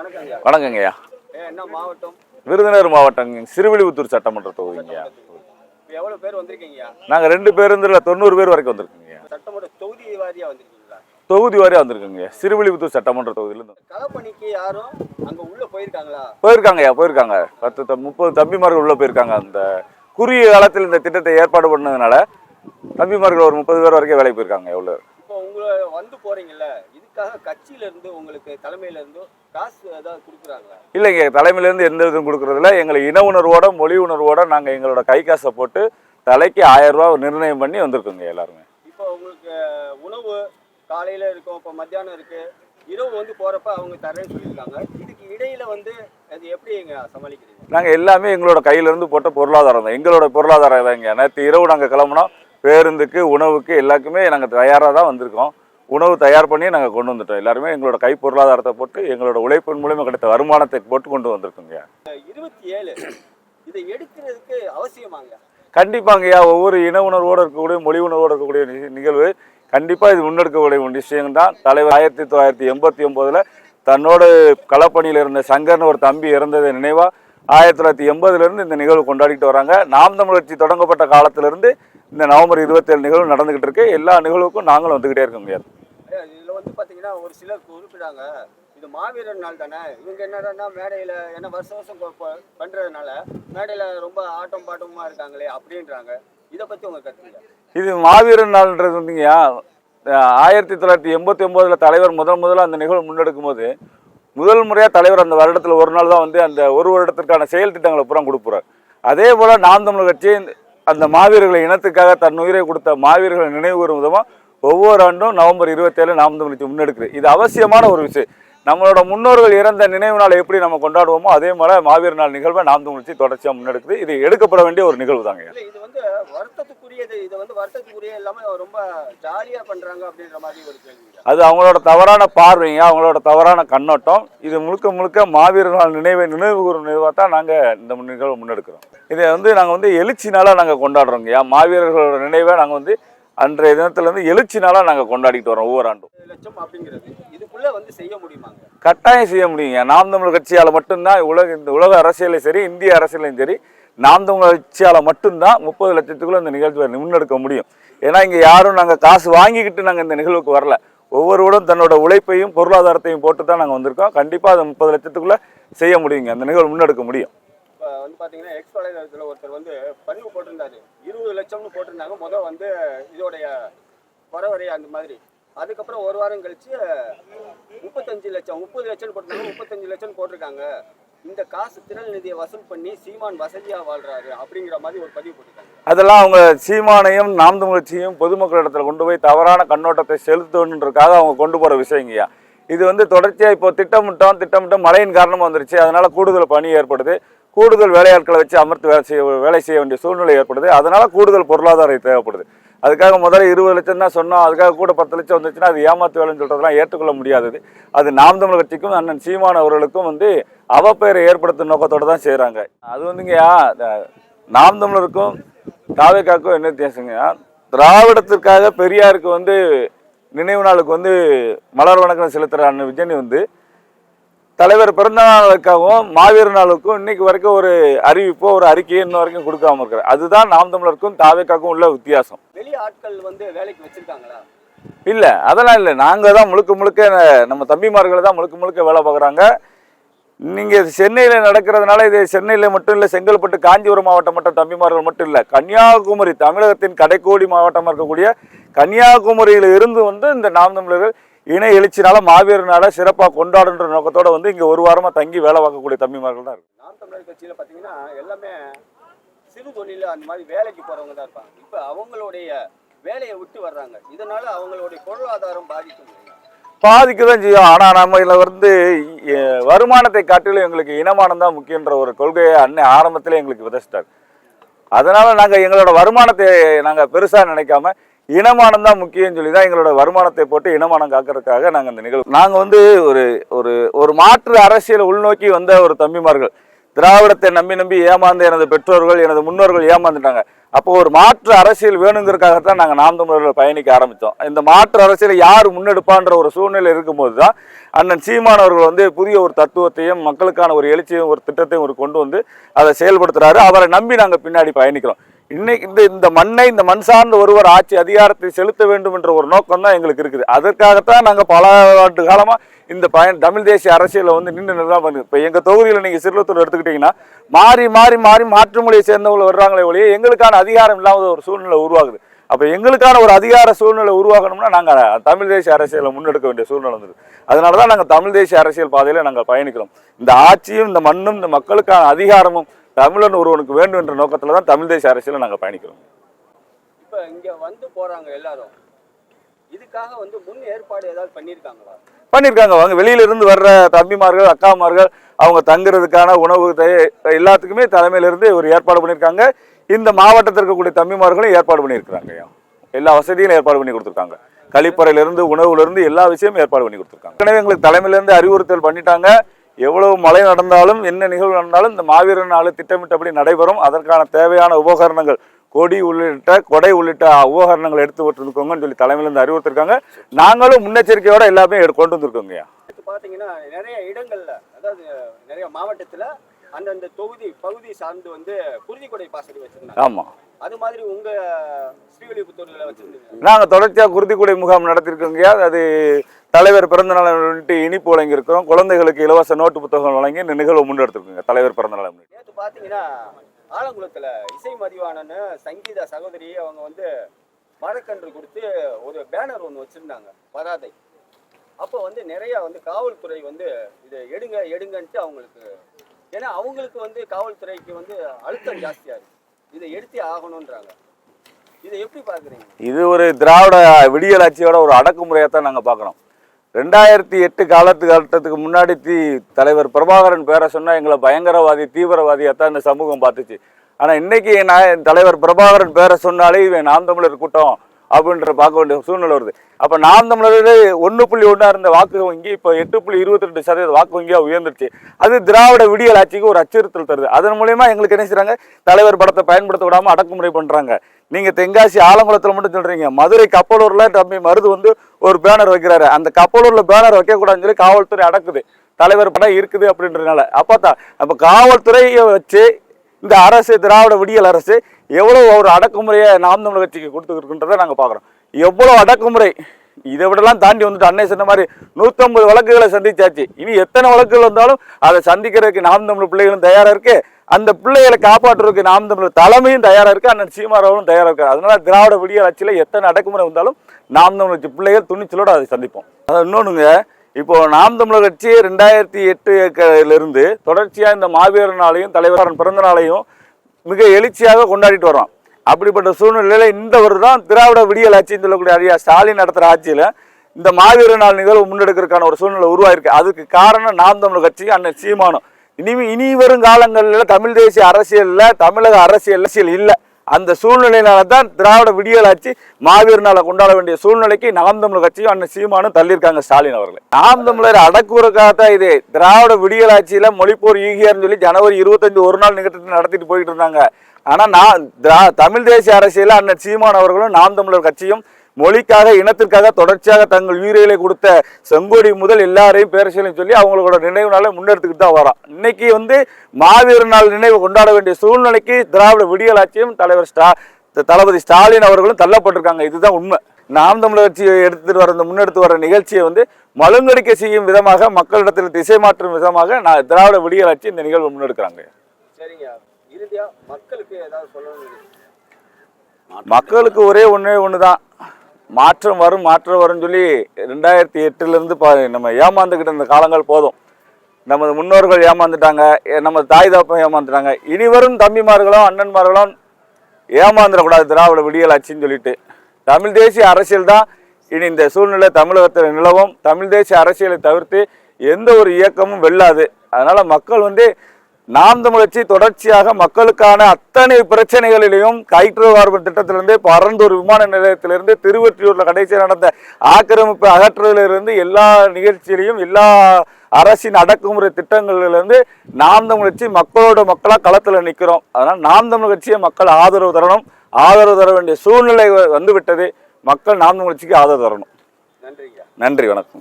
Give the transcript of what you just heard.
வணக்கங்க வணக்கங்கய்யா. மாவட்டம்? விருதுநகர் மாவட்டம் சிறுவில்லிபுத்தூர் சட்டமன்ற தொகுதிங்கய்யா. இப்போ எவ்வளோ பேர் வந்திருக்கீங்க நாங்கள் ரெண்டு பேருந்துல தொண்ணூறு பேர் வரைக்கும் வந்திருக்கோங்கய்யா. சட்டமன்ற தொகுதி வாரியா வந்திருக்கீங்களா? தொகுதி வாரியாக வந்திருக்குங்கய்யா. சிறுவில்லிபுத்தூர் சட்டமன்ற தொகுதியிலேருந்து களப்பணிக்கு யாரும் அங்க உள்ள போயிருக்காங்களா? போயிருக்காங்கய்யா போயிருக்காங்க. பத்து முப்பது தம்பிமார்கள் உள்ள போயிருக்காங்க. அந்த குறுகிய காலத்தில் இந்த திட்டத்தை ஏற்பாடு பண்ணதுனால தம்பிமார்கள் ஒரு முப்பது பேர் வரைக்கும் வேலைக்கு போயிருக்காங்க எவ்வளோ இப்போ உங்களை வந்து போறீங்கல்ல இதுக்காக கட்சியில இருந்து உங்களுக்கு தலைமையில இருந்து இல்லைங்க தலைமையிலேருந்து எந்த இதுவும் கொடுக்குறதில்ல. எங்களை இன உணர்வோட மொழி உணர்வோட நாங்கள் எங்களோட கை காசை போட்டு தலைக்கு ஆயிரம் ரூபா நிர்ணயம் பண்ணி வந்திருக்கோங்க எல்லாருமே. இப்போ உங்களுக்கு உணவு காலையில இருக்கும் இப்போ மத்தியானம் இருக்கு. இரவு வந்து போறப்ப அவங்க தரேன்னு சொல்லியிருக்காங்க. இதுக்கு இடையில வந்து அது எப்படி எங்க சமாளிக்கிறீங்க? நாங்கள் எல்லாமே எங்களோட கையிலேருந்து போட்ட பொருளாதாரம் தான். எங்களோட பொருளாதாரம் தாங்க நேற்று இரவு நாங்கள் கிளம்புனோம். பேருந்துக்கு உணவுக்கு எல்லாருக்குமே நாங்கள் தயாராக தான் வந்திருக்கோம். உணவு தயார் பண்ணி நாங்கள் கொண்டு வந்துட்டோம். எல்லாருமே எங்களோட கை பொருளாதாரத்தை போட்டு எங்களோட உழைப்பின் மூலியமாக கிடைத்த வருமானத்தை போட்டு கொண்டு வந்திருக்கோங்க. இருபத்தி ஏழு. இதை எடுக்கிறதுக்கு அவசியமாங்க. கண்டிப்பாங்கய்யா ஒவ்வொரு இன உணர்வோடு இருக்கக்கூடிய மொழி உணர்வோடு இருக்கக்கூடிய நிகழ்வு கண்டிப்பாக இது முன்னெடுக்கக்கூடிய ஒரு விஷயம் தான் தலைவர் ஆயிரத்தி தொள்ளாயிரத்தி எண்பத்தி ஒம்போதில் தன்னோடு களப்பணியில் இருந்த சங்கர்னு ஒரு தம்பி இறந்ததை நினைவாக ஆயிரத்தி தொள்ளாயிரத்தி எண்பதுலேருந்து இந்த நிகழ்வு கொண்டாடிட்டு வராங்க. நாம் தமிழ் கட்சி தொடங்கப்பட்ட காலத்திலிருந்து இந்த நவம்பர் இருபத்தேழு நிகழ்வு நடந்துகிட்டு இருக்கு. எல்லா நிகழ்வுக்கும் நாங்களும் வந்துக்கிட்டே இருக்கோங்க ஐயா, இதுல வந்து பார்த்தீங்கன்னா ஒரு சிலர் குறிப்பிடாங்க இது மாவீரர் நாள் தானே. இவங்க என்னடான்னா மேடையில் என்ன வருஷம் வருஷம் பண்ணுறதுனால மேடையில் ரொம்ப ஆட்டம் பாட்டமாக இருக்காங்களே அப்படின்றாங்க. இதை பற்றி உங்க கருத்துங்க. இது மாவீரன் நாள்ன்றது வந்துங்கய்யா ஆயிரத்தி தொள்ளாயிரத்தி எண்பத்தி ஒம்போதில் தலைவர் முதல் முதல்ல அந்த நிகழ்வு முன்னெடுக்கும் போது முதல் முறையாக தலைவர் அந்த வருடத்தில் ஒரு நாள் தான் வந்து அந்த ஒரு வருடத்திற்கான செயல் திட்டங்களை பூரா கொடுப்புறார் அதே போல் நாம் தமிழர் கட்சி அந்த மாவீரர்களை இனத்துக்காக தன் உயிரை கொடுத்த மாவீரர்களை நினைவு கூறும் விதமாக ஒவ்வொரு ஆண்டும் நவம்பர் இருபத்தேழு நாம் தமிழ் கட்சி முன்னெடுக்குது. இது அவசியமான ஒரு விஷயம். நம்மளோட முன்னோர்கள் இறந்த நினைவு நாளை எப்படி நம்ம கொண்டாடுவோமோ அதே மாதிரி மாவீரர் நாள் நிகழ்வை நாம் தமிழ் கட்சி தொடர்ச்சியாக முன்னெடுக்குது. இது எடுக்கப்பட வேண்டிய ஒரு நிகழ்வு தாங்க. இது வந்து வருத்தத்துக்குரியது. இது வந்து வருத்தத்துக்குரிய இல்லாம ரொம்ப ஜாலியா பண்றாங்க அப்படின்ற மாதிரி ஒரு அது அவங்களோட தவறான பார்வைங்க அவங்களோட தவறான கண்ணோட்டம். இது முழுக்க முழுக்க மாவீரர் நாள் நினைவை நினைவு கூறும் நினைவாக தான் நாங்கள் இந்த நிகழ்வு முன்னெடுக்கிறோம். இதை வந்து நாங்கள் வந்து எழுச்சி நாளாக நாங்கள் கொண்டாடுறோங்கய்யா மாவீரர்களோட நினைவை நாங்கள் வந்து அன்றைய தினத்துலேருந்து எழுச்சி நாளாக நாங்கள் கொண்டாடிட்டு வரோம் ஒவ்வொரு ஆண்டும். லட்சம் அப்படிங்கிறது இதுக்குள்ள வந்து செய்ய முடியுமாங்க கட்டாயம் செய்ய முடியுங்க நாம் தமிழர் கட்சியால் மட்டும்தான் உலக இந்த உலக அரசியலையும் சரி இந்திய அரசியலையும் சரி நாம் தமிழர் கட்சியால் மட்டும்தான் முப்பது லட்சத்துக்குள்ள இந்த நிகழ்ச்சியை முன்னெடுக்க முடியும். ஏன்னா இங்கே யாரும் நாங்கள் காசு வாங்கிக்கிட்டு நாங்கள் இந்த நிகழ்வுக்கு வரல. ஒவ்வொருவரும் தன்னோட உழைப்பையும் பொருளாதாரத்தையும் போட்டு தான் நாங்கள் வந்திருக்கோம். கண்டிப்பாக அதை முப்பது லட்சத்துக்குள்ள செய்ய முடியுங்க. அந்த நிகழ்வு முன்னெடுக்க முடியும். இப்போ வந்து பார்த்தீங்கன்னா எக்ஸ் வலைதளத்தில் ஒருத்தர் வந்து பதிவு போட்டிருந்தாரு. இருபது லட்சம்னு போட்டிருந்தாங்க. முதல் வந்து இதோடைய வரவரை அந்த மாதிரி. அதுக்கப்புறம் ஒரு வாரம் கழிச்சு முப்பத்தஞ்சு லட்சம் முப்பது லட்சம் போட்டிருந்தாங்க. முப்பத்தஞ்சு லட்சம் போட்டிருக்காங்க. இந்த காசு திரள் நிதியை வசூல் பண்ணி சீமான் வசதியா வாழ்றாரு அப்படிங்கிற மாதிரி ஒரு பதிவு போட்டிருக்காங்க. அதெல்லாம் அவங்க சீமானையும் நாம் தமிழ் கட்சியும் பொதுமக்களிடத்தில் கொண்டு போய் தவறான கண்ணோட்டத்தை செலுத்தணுன்றதுக்காக அவங்க கொண்டு போகிற விஷயங்கய்யா இது வந்து தொடர்ச்சியாக இப்போ திட்டமிட்டோம் திட்டமிட்டோம் மழையின் காரணமாக வந்துருச்சு. அதனால கூடுதல் பணி ஏற்படுது. கூடுதல் வேலையாட்களை வச்சு அமர்த்து வேலை செய்ய வேலை செய்ய வேண்டிய சூழ்நிலை ஏற்படுது. அதனால கூடுதல் பொருளாதாரம் தேவைப்படுது. அதுக்காக முதல்ல இருபது லட்சம் தான் சொன்னோம். அதுக்காக கூட பத்து லட்சம் வந்துச்சுன்னா அது ஏமாத்து வேலைன்னு சொல்றதெல்லாம் ஏற்றுக்கொள்ள முடியாதது. அது நாம் தமிழ் கட்சிக்கும் அண்ணன் சீமான் அவர்களுக்கும் வந்து அவப்பெயரை ஏற்படுத்தும் நோக்கத்தோட தான் செய்கிறாங்க அது வந்துங்கய்யா நாம் தமிழருக்கும் தாவேக்காக்கும் என்ன வித்தியாசங்கய்யா திராவிடத்திற்காக பெரியாருக்கு வந்து நினைவு நாளுக்கு வந்து மலர் வணக்கம் செலுத்துகிற அண்ணன் விஜயனி வந்து தலைவர் பிறந்த நாளுக்காகவும் மாவீரர் நாளுக்கும் இன்னைக்கு வரைக்கும் ஒரு அறிவிப்போ ஒரு அறிக்கையோ இன்ன வரைக்கும் கொடுக்காம இருக்கிறார். அதுதான் நாம் தமிழருக்கும் தாவேக்காக்கும் உள்ள வித்தியாசம். வெளி ஆட்கள் வந்து வேலைக்கு வச்சிருக்காங்களா? இல்ல அதெல்லாம் இல்லை. நாங்க தான் முழுக்க முழுக்க நம்ம தம்பிமார்கள் தான் முழுக்க முழுக்க வேலை பார்க்குறாங்க. நீங்க சென்னையில நடக்கிறதுனால இது சென்னையில மட்டும் இல்ல செங்கல்பட்டு காஞ்சிபுரம் மாவட்டம் மட்டும் தம்பிமார்கள் மட்டும் இல்ல கன்னியாகுமரி தமிழகத்தின் கடைக்கோடி மாவட்டமா இருக்கக்கூடிய கன்னியாகுமரியில இருந்து வந்து இந்த நாம் தமிழர்கள் இணை எழுச்சினால மாவீரனால சிறப்பா கொண்டாடுன்ற நோக்கத்தோட வந்து இங்க ஒரு வாரமா தங்கி வேலை பார்க்கக்கூடிய தம்பிமார்கள் தான் இருக்கு நாம் தமிழர் கட்சியில பாத்தீங்கன்னா எல்லாமே சிறு தொழில அந்த மாதிரி வேலைக்கு போறவங்க தான் இருப்பாங்க. இப்ப அவங்களுடைய வேலையை விட்டு வர்றாங்க. இதனால அவங்களுடைய பொருளாதாரம் பாதிக்கும்? பாதிக்க தான் செய்யும். ஆனால் நம்ம இதில் வந்து வருமானத்தை காட்டிலும் எங்களுக்கு இனமானம் தான் முக்கியன்ற ஒரு கொள்கையை அன்னை ஆரம்பத்திலே எங்களுக்கு விதைச்சிட்டார். அதனால நாங்கள் எங்களோட வருமானத்தை நாங்கள் பெருசாக நினைக்காம இனமானம் தான் முக்கியம் சொல்லி தான் எங்களோட வருமானத்தை போட்டு இனமானம் காக்கிறதுக்காக நாங்கள் இந்த நிகழ்வு நாங்கள் வந்து ஒரு ஒரு ஒரு மாற்று அரசியலை உள்நோக்கி வந்த ஒரு தம்பிமார்கள். திராவிடத்தை நம்பி நம்பி ஏமாந்து எனது பெற்றோர்கள் எனது முன்னோர்கள் ஏமாந்துட்டாங்க. அப்போ ஒரு மாற்று அரசியல் வேணுங்கிறதுக்காகத்தான் நாங்கள் நாம் தமிழர்கள் பயணிக்க ஆரம்பித்தோம். இந்த மாற்று அரசியலை யார் முன்னெடுப்பான்ற ஒரு சூழ்நிலை இருக்கும்போது தான் அண்ணன் சீமானவர்கள் வந்து புதிய ஒரு தத்துவத்தையும் மக்களுக்கான ஒரு எழுச்சியும் ஒரு திட்டத்தையும் ஒரு கொண்டு வந்து அதை செயல்படுத்துறாரு. அவரை நம்பி நாங்கள் பின்னாடி பயணிக்கிறோம். இன்னைக்கு இந்த இந்த மண்ணை இந்த மண் சார்ந்த ஒருவர் ஆட்சி அதிகாரத்தை செலுத்த வேண்டும் என்ற ஒரு நோக்கம் தான் எங்களுக்கு இருக்குது. அதற்காகத்தான் நாங்கள் பல ஆண்டு காலமாக இந்த பயன் தமிழ் தேசிய அரசியலை வந்து நின்று நிர்வாகம் பண்ணுது இப்போ எங்கள் தொகுதியில் நீங்கள் சிறுவத்தூர் எடுத்துக்கிட்டிங்கன்னா மாறி மாறி மாறி மாற்று மொழியை சேர்ந்தவங்க வர்றாங்களே ஒழிய எங்களுக்கான அதிகாரம் இல்லாத ஒரு சூழ்நிலை உருவாகுது. அப்போ எங்களுக்கான ஒரு அதிகார சூழ்நிலை உருவாகணும்னா நாங்கள் தமிழ் தேசிய அரசியலை முன்னெடுக்க வேண்டிய சூழ்நிலை வந்தது. அதனால தான் நாங்கள் தமிழ் தேசிய அரசியல் பாதையில் நாங்கள் பயணிக்கிறோம். இந்த ஆட்சியும் இந்த மண்ணும் இந்த மக்களுக்கான அதிகாரமும் தமிழன் ஒருவனுக்கு வேண்டும் என்ற நோக்கத்தில் தான் தமிழ் தேசிய அரசியலை நாங்கள் பயணிக்கிறோம். இப்போ இங்க வந்து போறாங்க எல்லாரும். இதுக்காக வந்து முன் ஏற்பாடு ஏதாவது பண்ணியிருக்காங்களா? பண்ணியிருக்காங்க. அவங்க வெளியில இருந்து வர்ற தம்பிமார்கள் அக்காமார்கள் அவங்க தங்குறதுக்கான உணவு எல்லாத்துக்குமே தலைமையில இருந்து ஒரு ஏற்பாடு பண்ணியிருக்காங்க. இந்த மாவட்டத்தில் இருக்கக்கூடிய தம்பிமார்களும் ஏற்பாடு பண்ணியிருக்கிறாங்க. எல்லா வசதியும் ஏற்பாடு பண்ணி கொடுத்துருக்காங்க. கழிப்பறையில இருந்து உணவுல இருந்து எல்லா விஷயமும் ஏற்பாடு பண்ணி கொடுத்துருக்காங்க. ஏற்கனவே எங்களுக்கு தலைமையில இருந்து அறிவுறுத்தல் பண்ணிட்டாங்க. எவ்வளவு மழை நடந்தாலும் என்ன நிகழ்வு நடந்தாலும் இந்த மாவீரர் நாள் திட்டமிட்டபடி நடைபெறும். அதற்கான தேவையான உபகரணங்கள் கொடி உள்ளிட்ட கொடை உள்ளிட்ட உபகரணங்கள் எடுத்து விட்டுருக்கோங்கன்னு சொல்லி தலைமையில இருந்து அறிவுறுத்திருக்காங்க. நாங்களும் முன்னெச்சரிக்கையோட எல்லாமே கொண்டு வந்திருக்கோங்கய்யா. பார்த்தீங்கன்னா நிறைய இடங்கள்ல அதாவது நிறைய மாவட்டத்துல அந்தந்த தொகுதி பகுதி சார்ந்து வந்து குருதிக்கொடை பாசறை வச்சிருந்தாங்க. ஆமா. அது மாதிரி உங்க ஸ்ரீவில்லிபுத்தூர்ல வச்சிருந்தீங்க. நாங்க தொடர்ச்சியா குருதிக்குடை முகாம் நடத்திருக்கோங்க. அது தலைவர் பிறந்த நாளை முன்னிட்டு இனிப்பு வழங்கியிருக்கிறோம். குழந்தைகளுக்கு இலவச நோட்டு புத்தகம் வழங்கி இந்த நிகழ்வு முன்னெடுத்திருக்கோங்க. தலைவர் பிறந்த நாளை முன்னிட்டு. நேற்று பார்த்தீங்கன்னா ஆலங்குளத்துல இசை மதிவாணன் சங்கீதா சகோதரி அவங்க வந்து மரக்கன்று கொடுத்து ஒரு பேனர் ஒன்று வச்சிருந்தாங்க பதாதை அப்போ வந்து நிறைய வந்து காவல்துறை வந்து இதை எடுங்க எடுங்கன்ட்டு அவங்களுக்கு ஏன்னா அவங்களுக்கு வந்து காவல்துறைக்கு வந்து அழுத்தம் ஜாஸ்தியா இருக்கு. இதை எடுத்தே ஆகணுன்றாங்க இதை எப்படி பார்க்குறீங்க? இது ஒரு திராவிட விடியல் ஆட்சியோட ஒரு அடக்குமுறையாக தான் நாங்கள் பார்க்குறோம். ரெண்டாயிரத்தி எட்டு காலத்து காலத்துக்கு முன்னாடி தீ தலைவர் பிரபாகரன் பேரை சொன்னால் எங்களை பயங்கரவாதி தீவிரவாதியாக தான் இந்த சமூகம் பார்த்துச்சு. ஆனால் இன்னைக்கு நான் தலைவர் பிரபாகரன் பேரை சொன்னாலே இவன் நாம் தமிழர் கூட்டம் அப்படின்ற பார்க்க வேண்டிய சூழ்நிலை வருது. அப்போ நாம் தமிழர் ஒன்று புள்ளி ஒன்றா இருந்த வாக்கு வங்கி இப்போ எட்டு புள்ளி இருபத்தி ரெண்டு சதவீத வாக்கு வங்கியாக உயர்ந்துருச்சு. அது திராவிட விடியல் ஆட்சிக்கு ஒரு அச்சுறுத்தல் தருது. அதன் மூலயமா எங்களுக்கு என்ன செய்கிறாங்க தலைவர் படத்தை பயன்படுத்த விடாம அடக்குமுறை பண்றாங்க. நீங்க தென்காசி ஆலங்குளத்துல மட்டும் சொல்றீங்க. மதுரை கப்பலூர்ல தம்பி மருது வந்து ஒரு பேனர் வைக்கிறாரு. அந்த கப்பலூர்ல பேனர் வைக்க கூடாதுன்னு சொல்லி காவல்துறை அடக்குது. தலைவர் படம் இருக்குது அப்படின்றதுனால. அப்பதான் அப்ப காவல்துறையை வச்சு இந்த அரசு திராவிட விடியல் அரசு எவ்வளோ ஒரு அடக்குமுறையை நாம் தமிழ் கட்சிக்கு கொடுத்துருக்குன்றதை நாங்கள் பார்க்குறோம். எவ்வளோ அடக்குமுறை. இதை விடலாம் தாண்டி வந்துட்டு அன்னை சொன்ன மாதிரி நூற்றம்பது வழக்குகளை சந்திச்சாச்சு. இனி எத்தனை வழக்குகள் வந்தாலும் அதை சந்திக்கிறதுக்கு நாம் தமிழ் பிள்ளைகளும் தயாராக இருக்கு. அந்த பிள்ளைகளை காப்பாற்றுறதுக்கு நாம் தமிழ் தலைமையும் தயாராக இருக்கு. அண்ணன் சீமாராவும் தயாராக இருக்கு அதனால திராவிட விடியல் ஆட்சியில் எத்தனை அடக்குமுறை வந்தாலும் நாம் தமிழ் பிள்ளைகள் துணிச்சலோடு அதை சந்திப்போம். அது இன்னொன்றுங்க இப்போ நாம் தமிழர் கட்சி ரெண்டாயிரத்தி எட்டுல இருந்து தொடர்ச்சியா இந்த மாவீரர் நாளையும் தலைவரன் பிறந்த நாளையும் மிக எழுச்சியாக கொண்டாடிட்டு வரோம் அப்படிப்பட்ட சூழ்நிலையில இந்த வருடம் திராவிட விடியல் ஆட்சின்னு சொல்லக்கூடிய ஐயா ஸ்டாலின் நடத்துற ஆட்சியில இந்த மாவீர நாள் நிகழ்வு முன்னெடுக்கிறதுக்கான ஒரு சூழ்நிலை உருவாயிருக்கு. அதுக்கு காரணம் நாம் தமிழ் கட்சி அண்ணன் சீமானம். இனி இனி வரும் காலங்களில் தமிழ் தேசிய அரசியலில் தமிழக அரசியல் அரசியல் இல்லை. அந்த சூழ்நிலையினால தான் திராவிட விடியல் ஆட்சி கொண்டாட வேண்டிய சூழ்நிலைக்கு நாம் தமிழர் கட்சியும் அண்ணன் சீமானும் தள்ளியிருக்காங்க ஸ்டாலின் அவர்களை. நாம் தமிழர் அடக்குவதற்காக தான் இது திராவிட விடியல் ஆட்சியில மொழிப்போர் ஈகியார்னு சொல்லி ஜனவரி இருபத்தஞ்சு ஒரு நாள் நிகழ்ச்சி நடத்திட்டு போயிட்டு இருந்தாங்க. ஆனா நான் திரா- தமிழ் தேசிய அரசியல அண்ணன் சீமான் அவர்களும் நாம் தமிழர் கட்சியும் மொழிக்காக இனத்திற்காக தொடர்ச்சியாக தங்கள் உயிரிகளை கொடுத்த செங்கோடி முதல் எல்லாரையும் பேரசியலையும் சொல்லி அவங்களோட நினைவு நாளை முன்னெடுத்துக்கிட்டு தான் வரோம் இன்னைக்கு வந்து மாவீர நாள் நினைவு கொண்டாட வேண்டிய சூழ்நிலைக்கு திராவிட விடியல் ஆட்சியும் தலைவர் ஸ்டா தளபதி ஸ்டாலின் அவர்களும் தள்ளப்பட்டிருக்காங்க. இதுதான் உண்மை. நாம் தமிழர் கட்சி எடுத்துட்டு வர இந்த முன்னெடுத்து வர நிகழ்ச்சியை வந்து மழுங்கடிக்க செய்யும் விதமாக மக்களிடத்தில் திசை மாற்றும் விதமாக நான் திராவிட விடியல் ஆட்சி இந்த நிகழ்வு முன்னெடுக்கிறாங்க. மக்களுக்கு ஒரே ஒன்றே ஒன்று தான் மாற்றம் வரும் மாற்றம் வரும்னு சொல்லி ரெண்டாயிரத்தி எட்டுலேருந்து பா நம்ம ஏமாந்துக்கிட்ட இந்த காலங்கள் போதும். நமது முன்னோர்கள் ஏமாந்துட்டாங்க நம்ம நமது தாய் தாப்பம் ஏமாந்துட்டாங்க. இனி வரும் தம்பிமார்களும் அண்ணன்மார்களும் ஏமாந்துடக்கூடாது திராவிட விடியல் ஆட்சின்னு சொல்லிட்டு. தமிழ் தேசிய அரசியல் தான் இனி இந்த சூழ்நிலை தமிழகத்தில் நிலவும். தமிழ் தேசிய அரசியலை தவிர்த்து எந்த ஒரு இயக்கமும் வெல்லாது. அதனால் மக்கள் வந்து நாம் தமிழ் கட்சி தொடர்ச்சியாக மக்களுக்கான அத்தனை பிரச்சனைகளிலையும் கயிற்று வார்ப்பு திட்டத்திலிருந்து பரந்தூர் விமான நிலையத்திலிருந்து திருவொற்றியூர்ல கடைசியாக நடந்த ஆக்கிரமிப்பு அகற்றுதலிருந்து எல்லா நிகழ்ச்சியிலையும் எல்லா அரசின் அடக்குமுறை திட்டங்களிலிருந்து நாம் தமிழ் கட்சி மக்களோட மக்களா களத்துல நிக்கிறோம். அதனால நாம் தமிழ் கட்சியை மக்கள் ஆதரவு தரணும். ஆதரவு தர வேண்டிய சூழ்நிலை வ- வந்து விட்டது மக்கள் நாம் தமிழ் கட்சிக்கு ஆதரவு தரணும். நன்றிங்க. நன்றி வணக்கம்